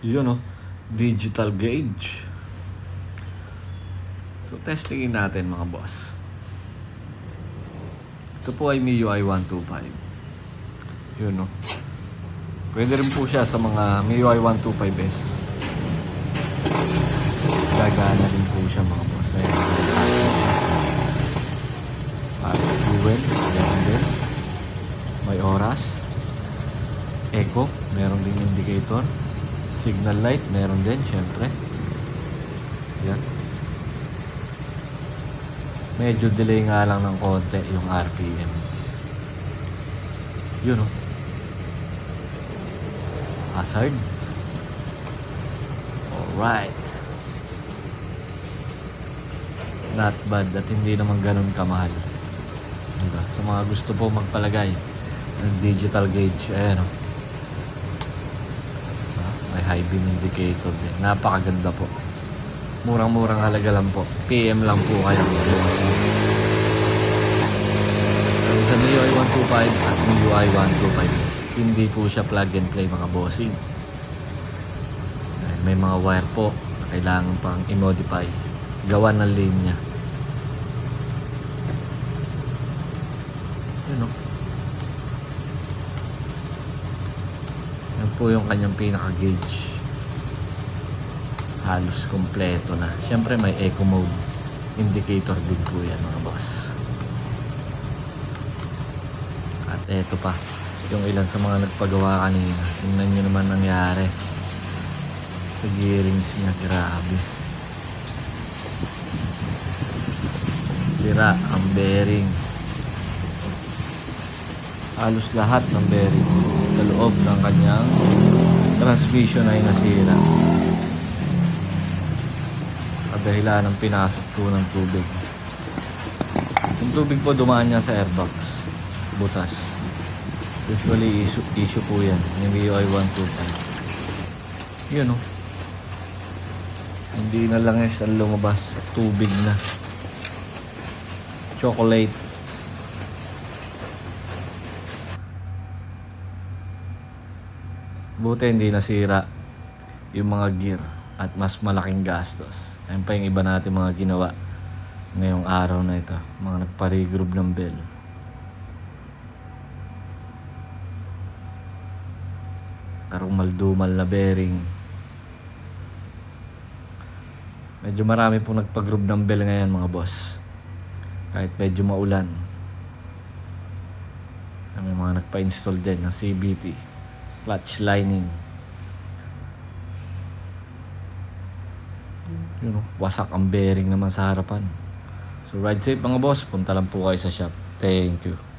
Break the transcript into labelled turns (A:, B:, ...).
A: Yun oh, digital gauge. So testingin natin mga boss. Ito po ay MIUI 125. Yun oh. Pwede rin po siya sa mga MIUI 125S. Gagana rin po siya mga boss. Ayan. Para sa fuel, meron din. May oras. Echo, meron din indicator. Signal light, meron din, syempre. Yan. Medyo delay nga lang ng konti yung RPM. Yun oh. Hazard. Alright. Not bad at hindi naman ganun kamahal. Diba? Sa mga gusto po magpalagay ng digital gauge, ayan oh. High beam indicator din. Napakaganda po. Murang-murang halaga lang po. PM lang po kayo. Pero sa MIUI 125 at MIUI 125S, hindi po siya plug and play mga bossing. May mga wire po na kailangan pang i-modify. Gawa ng linya. Yun o. Yan po yung kanyang pinaka-gauge. Halos kompleto na. Siyempre may eco mode. Indicator din po yan mga boss. At eto pa. Yung ilan sa mga nagpagawa kanina. Tingnan nyo naman nangyari. Sa gearings niya. Grabe. Sira ang bearing. Halos lahat ng bearing loob ng kanyang transmission ay nasira. Kadahilan ng pinasok po ng tubig. Yung tubig po dumaan niya sa airbox. Butas. Usually issue, issue po yan. Yung MIUI 125. Yun oh. Hindi na lang is ang lumabas. Tubig na. Chocolate. Buti hindi nasira yung mga gear at mas malaking gastos. Ayun pa yung iba natin mga ginawa ngayong araw na ito. Mga nagpa-regroup ng bell. Karumal-dumal na bearing. Medyo marami pong nagpa-group ng bell ngayon mga boss. Kahit medyo maulan. May mga nagpa-install din ng CBT. Clutch lining. Yun know, wasak ang bearing naman sa harapan. So ride safe mga boss, punta lang po kayo sa shop. Thank you.